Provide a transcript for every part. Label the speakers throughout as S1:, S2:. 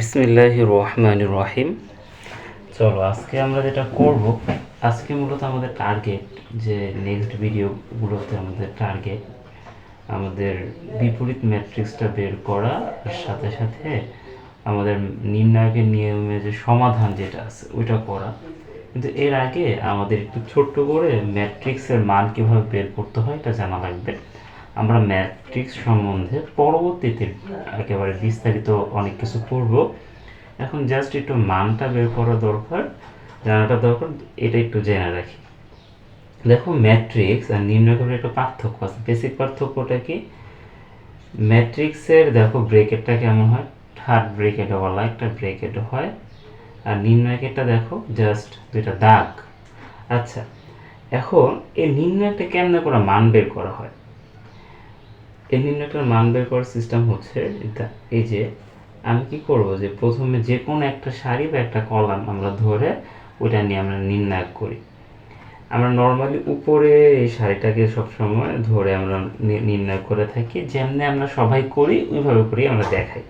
S1: বিসমিল্লাহ রহমান রহিম চলো, আজকে আমরা যেটা করব, আজকে মূলত আমাদের টার্গেট যে নেক্সট ভিডিওগুলোতে আমাদের টার্গেট আমাদের বিপরীত ম্যাট্রিক্সটা বের করা, আর সাথে সাথে আমাদের নির্ণায়কের নিয়মে যে সমাধান যেটা আছে, ওইটা করা। কিন্তু এর আগে আমাদের একটু ছোট্ট করে ম্যাট্রিক্সের মান কীভাবে বের করতে হয়, এটা জানা লাগবে। আমরা ম্যাট্রিক্স সম্বন্ধে পরবর্তীতে একেবারে বিস্তারিত অনেক কিছু পড়ব। এখন জাস্ট একটু মানটা বের করা দরকার, জানাটা দরকার, এটা একটু জেনে রাখি। দেখো ম্যাট্রিক্স আর নিম্নকের একটা পার্থক্য আছে। বেসিক পার্থক্যটা কি? ম্যাট্রিক্সের দেখো ব্রেকেটটা কেমন হয়? থার্ড ব্রেকেট বলা একটা ব্রেকেট হয়। আর নিম্নকেরটা দেখো জাস্ট দুইটা দাগ। আচ্ছা এখন এই নিম্ন একটা কেমনে করে মান বের করা হয়? এই নিম্নকটার মান বের করার সিস্টেম হচ্ছে এই যে, আমি কি করব যে, প্রথমে যে কোনো একটা সারি বা একটা কলাম আমরা ধরে ওইটা নিয়ে আমরা নির্ণয় করি। আমরা নর্মালি উপরে এই শাড়িটাকে সবসময় ধরে আমরা নির্ণয় করে থাকি। যেমনি আমরা সবাই করি, ওইভাবে করি আমরা দেখাই।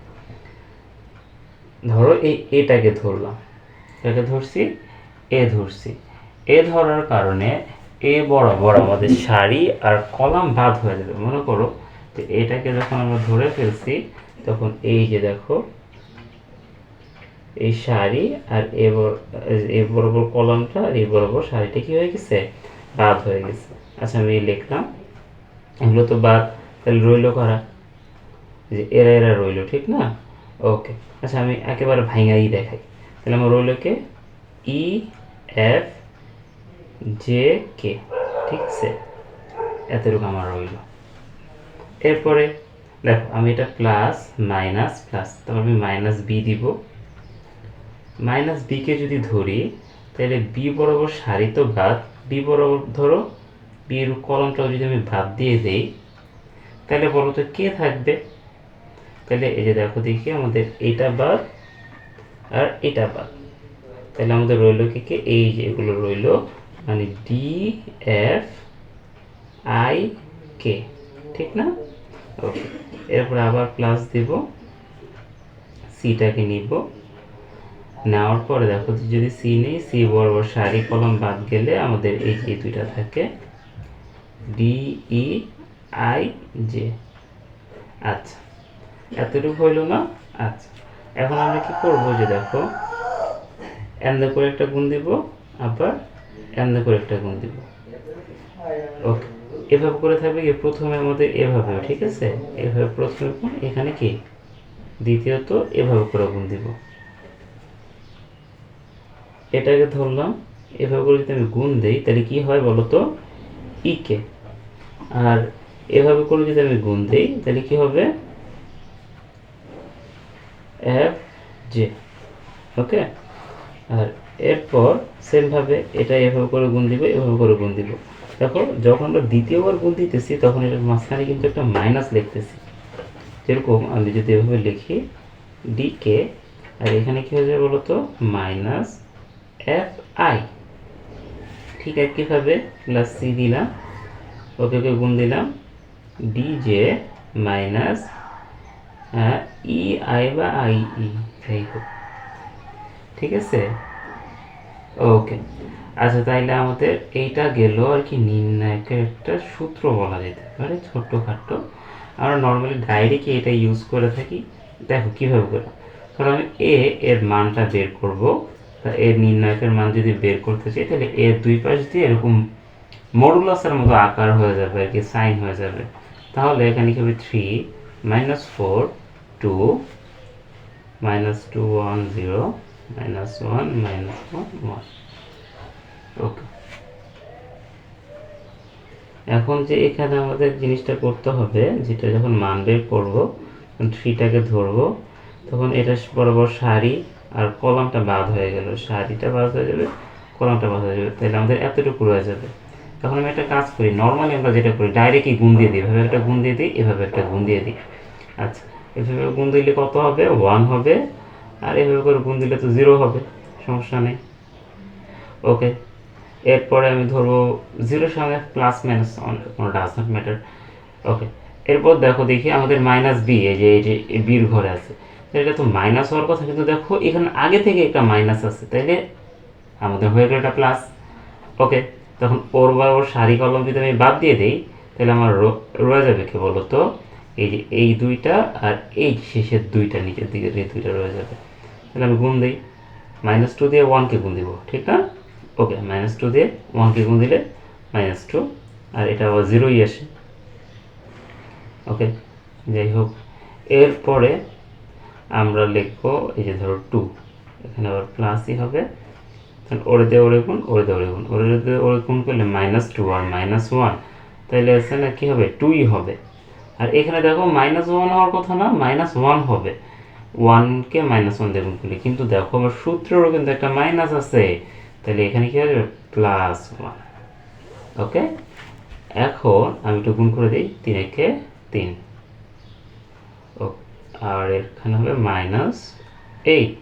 S1: ধরো এই, এটাকে ধরলাম। এটাকে ধরছি, এ ধরছি। এ ধরার কারণে এ বরাবর আমাদের শাড়ি আর কলাম বাদ হয়ে যাবে। মনে করো যে এটাকে যখন আমরা ধরে ফেলছি, তখন এই যে দেখো, এই শাড়ি আর এ বরাবর কলমটা আর এই বরাবর শাড়িটা কি হয়ে গেছে? বাদ হয়ে গেছে। আচ্ছা আমি লিখলাম। এগুলো তো বাদ, তাহলে রইল করা? যে এরা এরা রইল, ঠিক না? ওকে আচ্ছা আমি একেবারে ভাঙাই দেখাই। তাহলে আমার রইল কে? ই, এফ, জে, কে, ঠিক আছে? এতটুকু আমার রইল। এরপরে, দেখো, আমি এটা প্লাস মাইনাস প্লাস তারপর আমি মাইনাস বি দিব। মাইনাস বিকে যদি ধরি, তাহলে বি বরাবর সারিত বাদ বি বরাবর ধরো বি এর কলমটাও যদি আমি বাদ দিয়ে দেই, তাহলে বলো তো কে থাকবে? তাহলে এই যে দেখো দেখি, আমাদের এটা বাদ আর এটা বাদ। তাহলে আমাদের রইল কি, কে? এই যে এগুলো রইল মানে ডি এফ আই কে ঠিক না? ওকে এরপর আবার প্লাস দিব সিটাকে নিব। নেওয়ার পরে দেখো যদি সি নেই সি বরাবর সারি কলম বাদ গেলে আমাদের এই যে দুইটা থাকে ডি ই আই জে আচ্ছা এতটুকু হইল না? আচ্ছা এখন আমরা কি করব যে দেখো এন্দে করে একটা গুণ দিব, আবার এন্দে করে একটা গুণ দিব। ওকে এভাবে করে থাকবে কি? প্রথমে আমাদের এভাবে ঠিক আছে? এভাবে প্রথমে এখানে কি? দ্বিতীয়ত এভাবে করে গুণ দিব। এটাকে ধরলাম, এভাবে করে যদি আমি গুণ দেই, তাহলে কি হয় বলো তো ইকে আর এভাবে করে যদি আমি গুণ দেই, তাহলে কি হবে? F J. ওকে? আর এরপর সেমভাবে এটা এভাবে করে গুণ দিব, এভাবে করে গুণ দিব। দেখো, যখন আমরা দ্বিতীয়বার গুণ দিতেছি, তখন এটার মাঝখানে কিন্তু একটা মাইনাস লিখতেছি। যেরকম আমি যদি এভাবে লিখি ডি কে আর এখানে কি হয়ে যাবে বলো তো মাইনাস এফ আই ঠিক একইভাবে প্লাস সি দিলাম, ওকে ওকে গুণ দিলাম D J minus E I বা আই ই যাই হোক। ঠিক আছে? ওকে। আচ্ছা তাইলে আমাদের এইটা গেল আর কি নির্ণায়কের একটা সূত্র বলা যেতে পারে ছোট্টখাট্টো আমরা নর্মালি ডাইরেক্ট এটা ইউজ করে থাকি। দেখো কীভাবে করে ধরো আমি এ এর মানটা বের করব। তা এর নির্ণায়কের মান যদি বের করতে চাই, তাহলে এর দুই পাশ দিয়ে এরকম মডুলাসের মতো আকার হয়ে যাবে আর কি, সাইন হয়ে যাবে। তাহলে এখানে কি হবে? Three minus four two minus two one zero minus one minus one one okay. এখন যে এখানে আমাদের জিনিসটা করতে হবে, যেটা যখন মান বের করব থ্রিটাকে ধরবো, তখন এটা বরাবর সারি আর কলামটা বাদ হয়ে গেল। সারিটা বাদ হয়ে যাবে, কলামটা বাদ হয়ে যাবে। তাহলে আমাদের এতটুকু রয়ে যাবে। তখন আমি একটা কাজ করি। নর্মালি আমরা যেটা করি ডাইরেক্টই গুণ দিয়ে দিই। এভাবে একটা গুণ দিয়ে দিই, এভাবে একটা গুণ দিয়ে দিই। আচ্ছা এভাবে গুণ দিলে কত হবে? ওয়ান হবে। আর এভাবে করে গুণ দিলে তো জিরো হবে। সমস্যা নেই। ওকে এরপরে আমি ধরবো জিরোর সঙ্গে প্লাস মাইনাস কোনো ডাজ নট ম্যাটার ওকে এরপর দেখো দেখি আমাদের মাইনাস বি এই যে এই যে বির ঘরে আছে। এটা তো মাইনাস হওয়ার কথা, কিন্তু দেখো এখানে আগে থেকে একটা মাইনাস আছে, তাইলে আমাদের হয়ে গেল এটা প্লাস ওকে তখন ওর বা ওর সারি কলম যদি আমি বাদ দিয়ে দিই, তাহলে আমার রয়ে যাবে কি বলো তো এই যে, এই দুইটা আর এই শেষের দুইটা, নিচের দিকে, এই দুইটা রয়ে যাবে। তাহলে আমি গুণ দিই। মাইনাস টু দিয়ে ওয়ানকে গুণ দিব, ঠিক না? ওকে মাইনাস টু দিয়ে ওয়ানকে গুণ দিলে মাইনাস টু আর এটা আবার জিরোই আসে। ওকে, যাই হোক, এরপরে আমরা লিখব এই যে ধরো টু এখানে আবার প্লাসই হবে। তাহলে ওরে দিয়ে ওরে গুণ, ওরে দিয়ে ওরে গুণ, ওরে দিয়ে ওরে গুণ করলে মাইনাস টু আর মাইনাস ওয়ান তাহলে এখানে কী হবে? টুই হবে। আর এখানে দেখো মাইনাস ওয়ান হওয়ার কথা না মাইনাস ওয়ান হবে। ওয়ানকে মাইনাস ওয়ান দিয়ে গুণ করলে, কিন্তু দেখো আবার সূত্রেরও কিন্তু একটা মাইনাস আছে। তাহলে এখানে কী হবে? প্লাস ওয়ান ওকে এখন আমি একটু গুণ করে দিই, তিন একে তিন। ও আর এখানে হবে মাইনাস এইট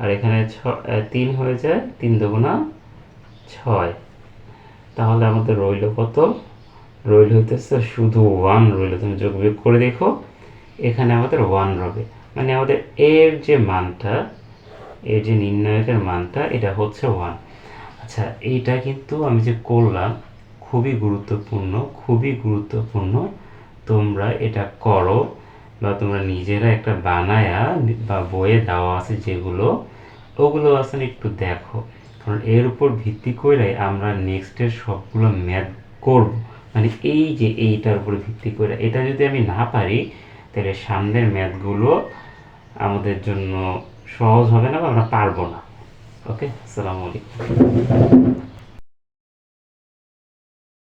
S1: আর এখানে ছ তিন হয়ে যায়, তিন দুগুণা ছয়। তাহলে আমাদের রইল কত? রইল হইতেছে শুধু ওয়ান রইল। তুমি যোগ বিয়োগ করে দেখো, এখানে আমাদের ওয়ান রবে। মানে আমাদের এর যে মানটা এর যে নির্ণায়কের মানটা, এটা হচ্ছে ওয়ান আচ্ছা এইটা কিন্তু আমি যে করলাম, খুবই গুরুত্বপূর্ণ খুবই গুরুত্বপূর্ণ। তোমরা এটা করো, বা তোমরা নিজেরা একটা বানায়া বা বইয়ে দেওয়া আছে যেগুলো, ওগুলো আসলে একটু দেখো। কারণ এর উপর ভিত্তি করে আমরা নেক্সটের সবগুলো ম্যাথ করব। মানে এই যে এইটার উপর ভিত্তি করে, এটা যদি আমি না পারি, তাহলে সামনের ম্যাথগুলো আমাদের জন্য সহজ হবে না বা আমরা পারব না। ওকে আসসালামু আলাইকুম